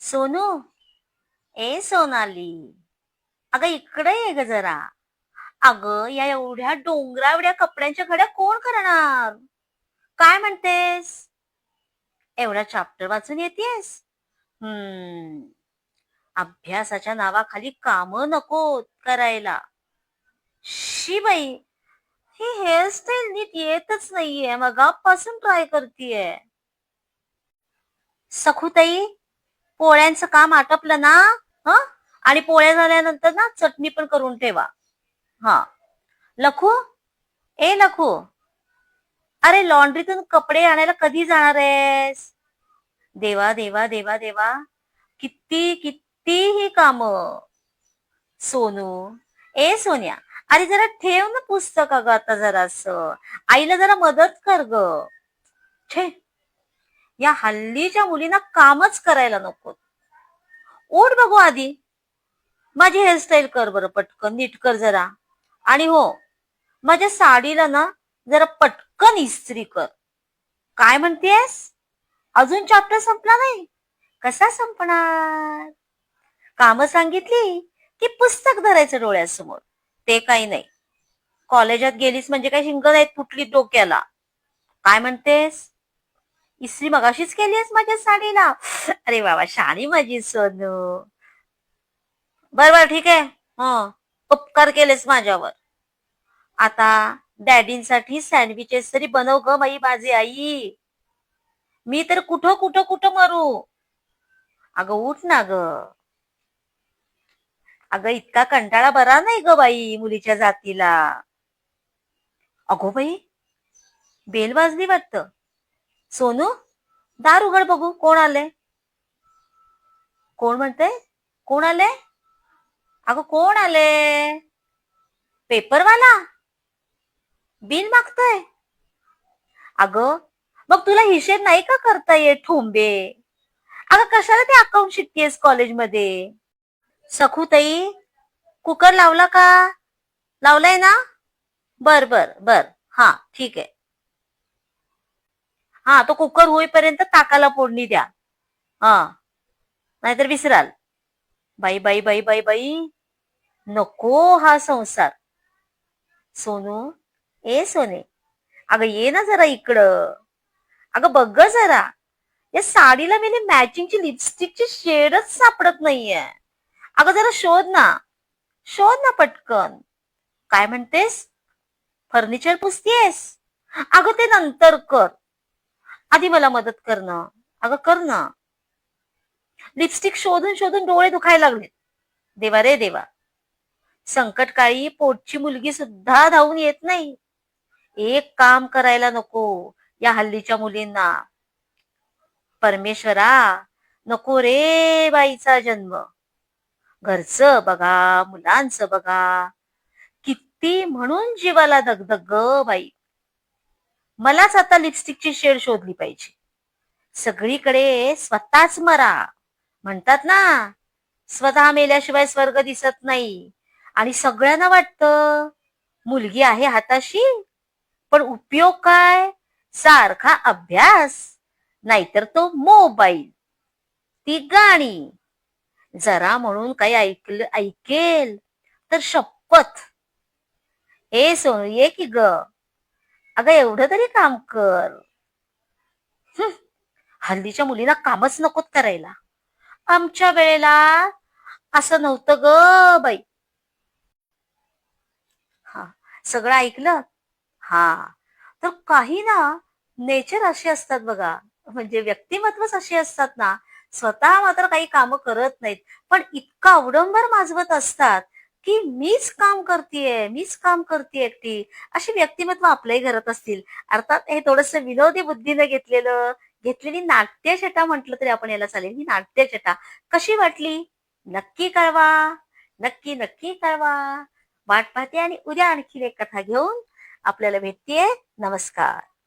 सोनू? ए सोनाली. अगं इकडे ये ग जरा. अगं या एवढ्या डोंगरावड्या कपड्यांच्या घड्या कोण करणार? काय म्हणतेस? एवढा चॅप्टर वाचून येतेस? हम्म. अभ्यासाच्या नावाखाली काम नको करायला. शी बाई ही हेअरस्टाईल नीट येतच नाहीये. मगापासून ट्राय करतीये. सखुताई पोळ्यांचं काम आटपलं ना ह? आणि पोळ्या झाल्यानंतर ना चटणी पण करून ठेवा. हा. लखू? ए लखू. अरे लॉन्ड्रीतून कपडे आणायला कधी जाणार आहेस? देवा देवा देवा देवा. किती कितीही काम. सोनू. ए सोन्या. अरे जरा ठेव ना पुस्तक अगं आता जरास. आईला जरा मदत कर ग. छे. या हल्लीच्या मुलींना कामच करायला नको. ओढ बघू आधी. माझी हेअरस्टाईल कर बरं पटकन नीट कर जरा. आणि हो माझ्या साडीला ना जरा पटकन इस्त्री कर. काय म्हणतेस? अजून चॅप्टर संपला नाही? कसा संपणार? काम सांगितली की पुस्तक धरायचं डोळ्यासमोर. ते काही नाही. कॉलेजात गेलीस म्हणजे काय शिंग नाहीत फुटली डोक्याला. काय म्हणतेस? इस्त्री मगाशीच केलीस माझ्या साडीला? अरे बाबा शाणी माझी सोनू. बर बर ठीक आहे. हं उपकार केलेस माझ्यावर. आता डॅडींसाठी सँडविचेस तरी बनव ग माई माझी आई. मी तर कुठं कुठं कुठं मरू? अगं उठ ना ग. अगं इतका कंटाळा बरा नाही ग बाई मुलीच्या जातीला. अगो बाई बेल वाजली वाटतं. सोनू दार उघड बघू कोण आले कोण म्हणते कोण आले अगं कोण आले पेपरवाला? बिल मागतोय? अगं मग तुला हिशेब नाही का करता येत ठोंबे? अगं कशाला ते अकाउंट शिकतेस कॉलेजमध्ये सखूताई कुकर लावला का? लावलाय ना? बर बर बर. हा ठीक आहे. हा तो कुकर होईपर्यंत ताकाला फोडणी द्या. हा. नाहीतर विसराल. बाई बाई बाई बाई बाई. नको हा संसार. सोनू ए सोने. अगं ये ना जरा इकडं. अगं बघ जरा. या साडीला मी मॅचिंगची लिपस्टिकची शेडच सापडत नाहीये. अगं जरा शोध ना. शोध ना पटकन. काय म्हणतेस? फर्निचर पुसतीयस? अगं ते नंतर कर. आधी मला मदत कर ना अगं कर ना. लिपस्टिक शोधून शोधून डोळे दुखायला लागले देवा रे देवा. संकटकाळी पोटची मुलगी सुद्धा धावून येत नाही. एक काम करायला नको या हल्लीच्या मुलींना. परमेश्वरा नको रे बाईचा जन्म. घरचं बघा मुलांचं बघा. किती म्हणून जीवाला दगदग ग बाई. मलाच आता लिपस्टिकची शेड शोधली पाहिजे. सगळीकडे स्वतःच मरा. म्हणतात ना स्वतः मेल्याशिवाय स्वर्ग दिसत नाही. आणि सगळ्यांना वाटतं मुलगी आहे हाताशी पण उपयोग काय? सारखा अभ्यास नाहीतर तो मोबाईल. ती गाणी. जरा म्हणून काही ऐकलं ऐकेल तर शपथ. हे सोनू ये की ग? अगं एवढं तरी काम कर. हल्लीच्या मुलींना कामच नकोत करायला. आमच्या वेळेला असं नव्हतं ग बाई. हा सगळं ऐकलं? हा. तर काही ना नेचर असे असतात बघा. म्हणजे व्यक्तिमत्वच असे असतात ना. स्वतः मात्र काही कामं करत नाहीत. पण इतका अवडंबर माजवत असतात. की मीच काम करतेय मीच काम करते एकटी. अशी व्यक्तिमत्व आपल्याही घरात असतील. अर्थात हे थोडस विनोदी बुद्धीनं घेतलेलं घेतलेली नाट्यछटा म्हटलं तरी आपण याला चालेल. ही नाट्यछटा कशी वाटली? नक्की कळवा. नक्की नक्की कळवा. वाट पाहते आणि उद्या आणखी एक कथा घेऊन आपल्याला भेटतेय. नमस्कार.